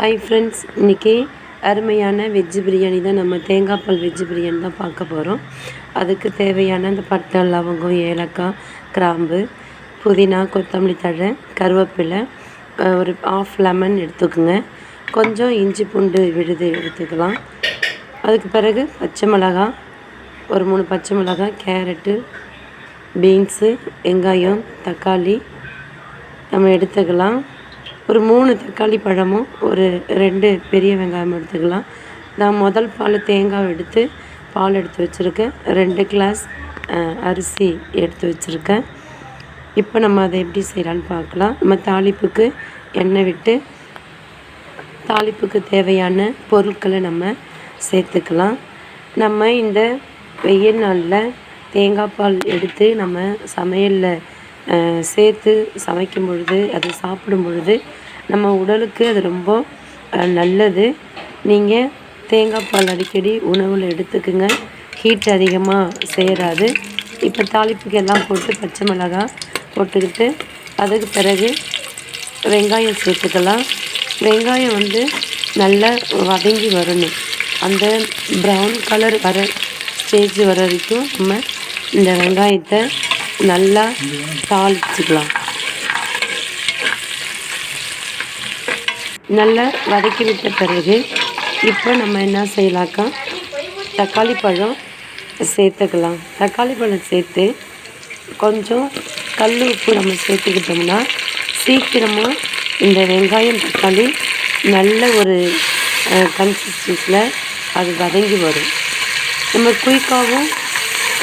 Hi friends இன்றைக்கி அருமையான veg biryani தான் நம்ம தேங்காய் பால் வெஜ்ஜு பிரியாணி தான் பார்க்க போகிறோம் அதுக்கு தேவையான இந்த பட்டை லவங்கம் ஏலக்காய் கிராம்பு புதினா கொத்தமல்லி தழை கருவேப்பிலை ஒரு ஆஃப் லெமன் எடுத்துக்கோங்க. கொஞ்சம் இஞ்சி பூண்டு விழுது எடுத்துக்கலாம். அதுக்கு பிறகு பச்சை மிளகாய் ஒரு மூணு பச்சை மிளகாய் கேரட்டு பீன்ஸு வெங்காயம் தக்காளி நம்ம எடுத்துக்கலாம். ஒரு மூணு தக்காளி பழமும் ஒரு ரெண்டு பெரிய வெங்காயம் எடுத்துக்கலாம். நான் முதல் பால் தேங்காய் எடுத்து பால் எடுத்து வச்சுருக்கேன். ரெண்டு கிளாஸ் அரிசி எடுத்து வச்சுருக்கேன். இப்போ நம்ம அதை எப்படி செய்யலான்னு பார்க்கலாம். நம்ம தாளிப்புக்கு எண்ணெய் விட்டு தாளிப்புக்கு தேவையான பொருட்களை நம்ம சேர்த்துக்கலாம். நம்ம இந்த வெயில் நாளில் தேங்காய் பால் எடுத்து நம்ம சமையலில் சேர்த்து சமைக்கும் பொழுது அது சாப்பிடும் பொழுது நம்ம உடலுக்கு அது ரொம்ப நல்லது. நீங்கள் தேங்காய் பால் அடிக்கடி உணவில் எடுத்துக்குங்க. ஹீட் அதிகமாக சேராது. இப்போ தாளிப்புக்கு எல்லாம் போட்டு பச்சை மிளகாய் போட்டுக்கிட்டு அதுக்கு பிறகு வெங்காயம் சேர்த்துக்கலாம். வெங்காயம் வந்து நல்லா வதங்கி வரணும். அந்த ப்ரௌன் கலர் வர ஸ்டேஜ் வர வரைக்கும் நம்ம இந்த வெங்காயத்தை நல்லா தாளிச்சுக்கலாம். நல்லா வதக்கி விட்ட பிறகு இப்போ நம்ம என்ன செய்யலாக்கா தக்காளி பழம் சேர்த்துக்கலாம். தக்காளி பழம் சேர்த்து கொஞ்சம் கல் உப்பு நம்ம சேர்த்துக்கிட்டோம்னா சீக்கிரமாக இந்த வெங்காயம் தக்காளி நல்ல ஒரு கன்சிஸ்டன்ஸில் அது வதங்கி வரும். நம்ம குயிக்காகவும்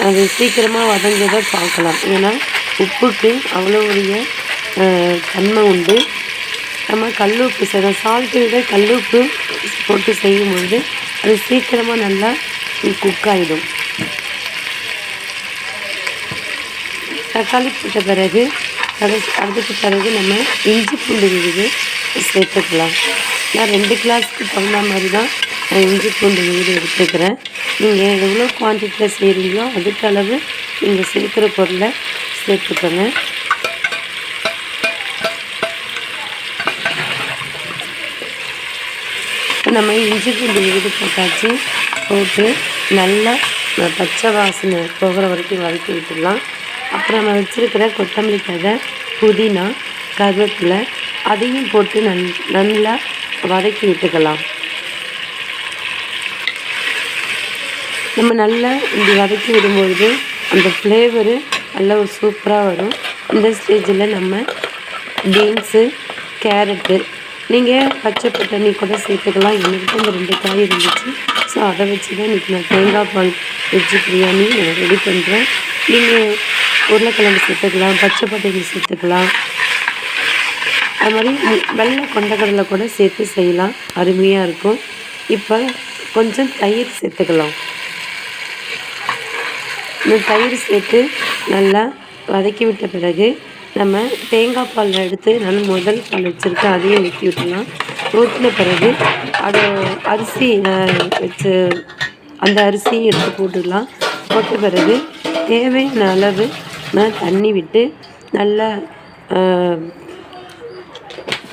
அது சீக்கிரமாக வதங்கதை பார்க்கலாம். ஏன்னா உப்புக்கு அவ்வளோ உடைய தன்மை உண்டு. நம்ம கல் உப்பு செய்கிறோம் சால்ட்டை விட கல் உப்பு போட்டு செய்யும் பொழுது அது சீக்கிரமாக நல்லா குக் ஆகிடும் தக்காளி போட்ட பிறகு அதுக்கு பிறகு நம்ம இஞ்சி பூண்டு விழுது சேர்த்துக்கலாம். நான் ரெண்டு கிளாஸ்க்கு தகுந்த மாதிரி தான் நான் இஞ்சி பூண்டு விழுது எடுத்துக்கிறேன். நீங்கள் எவ்வளோ குவான்டிட்டியில் செய்கிறீங்களோ அதுக்கு அளவு நீங்கள் சேர்க்குற பொருளை சேர்த்துக்கோங்க. நம்ம இஞ்சி பூண்டு விழுது போட்டாச்சு போட்டு நல்லா பச்சை வாசனை போகிற வரைக்கும் வதக்கி விட்டுடலாம். அப்புறம் நம்ம வச்சுருக்கிற கொத்தமல்லி கதை புதினா கருவேப்பிலை அதையும் போட்டு நன் நல்லா வதக்கி விட்டுக்கலாம். நம்ம நல்லா இப்படி வதக்கி விடும்பொழுது அந்த ஃப்ளேவரு நல்லா ஒரு சூப்பராக வரும். இந்த ஸ்டேஜில் நம்ம பீன்ஸு கேரட்டு நீங்கள் பச்சை பட்டாணி கூட சேர்த்துக்கலாம். என்கிட்ட இந்த ரெண்டு காய் இருந்துச்சு. ஸோ அதை வச்சு தான் இன்றைக்கி நான் தேங்காய் பால் வெஜ்ஜு பிரியாணி நான் ரெடி பண்ணுறேன் நீங்கள் உருளைக்கிழங்கு சேர்த்துக்கலாம் பச்சை பட்டாணி சேர்த்துக்கலாம். அது மாதிரி வெள்ளை கொண்டக்கடலை கூட சேர்த்து செய்யலாம். அருமையாக இருக்கும். இப்போ கொஞ்சம் தயிர் சேர்த்துக்கலாம். இந்த தயிர் சேர்த்து நல்லா வதக்கி விட்ட பிறகு நம்ம தேங்காய் பால் எடுத்து நான் முதல் பால் வச்சுருக்கேன். அதையும் ஊற்றி விட்டுலாம் ஊற்றின பிறகு அதை அரிசி வச்சு அந்த அரிசியும் எடுத்து போட்டுடலாம். போட்ட பிறகு தேவையான அளவு நான் தண்ணி விட்டு நல்லா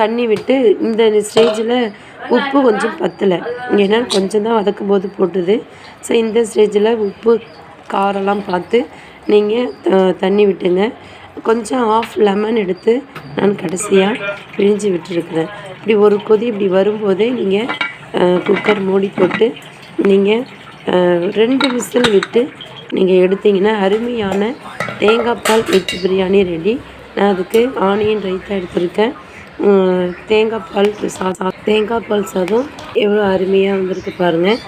தண்ணி விட்டு இந்த ஸ்டேஜில் உப்பு கொஞ்சம் பத்தலை. ஏன்னா கொஞ்சம் தான் வதக்கும் போது போட்டுது. ஸோ இந்த ஸ்டேஜில் உப்பு காரெல்லாம் பார்த்து நீங்கள் தண்ணி விட்டுங்க. கொஞ்சம் ஆஃப் லெமன் எடுத்து நான் கடைசியாக பிழிஞ்சு விட்டுருக்குறேன். இப்படி ஒரு கொதி இப்படி வரும்போதே நீங்கள் குக்கர் மூடி போட்டு நீங்கள் ரெண்டு விசில் விட்டு நீங்கள் எடுத்தீங்கன்னா அருமையான தேங்காய் பால் வெஜ் பிரியாணி ரெடி. நான் அதுக்கு ஆனியன் ரைத்தா எடுத்திருக்கேன். தேங்காய் பால் சா தேங்காய் பால் சாதம் எவ்வளோ அருமையாக வந்திருக்கு பாருங்கள்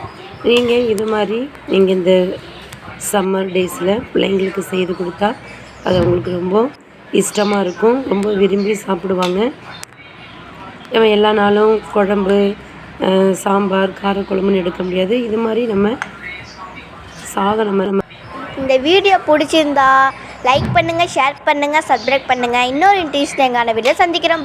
நீங்கள் இது மாதிரி நீங்கள் இந்த சம்மர் டேஸில் பிள்ளைங்களுக்கு செய்து கொடுத்தா அது அவங்களுக்கு ரொம்ப இஷ்டமாக இருக்கும். ரொம்ப விரும்பி சாப்பிடுவாங்க. நம்ம எல்லா நாளும் குழம்பு சாம்பார் காரக்குழம்புன்னு எடுக்க முடியாது. இது மாதிரி நம்ம சாதம் நம்ம நம்ம இந்த வீடியோ பிடிச்சிருந்தா லைக் பண்ணுங்கள் ஷேர் பண்ணுங்கள் சப்ஸ்கிரைப் பண்ணுங்கள் இன்னொரு இன்ட்ரெஸ்டிங்கான வீடியோ சந்திக்கிறோம்.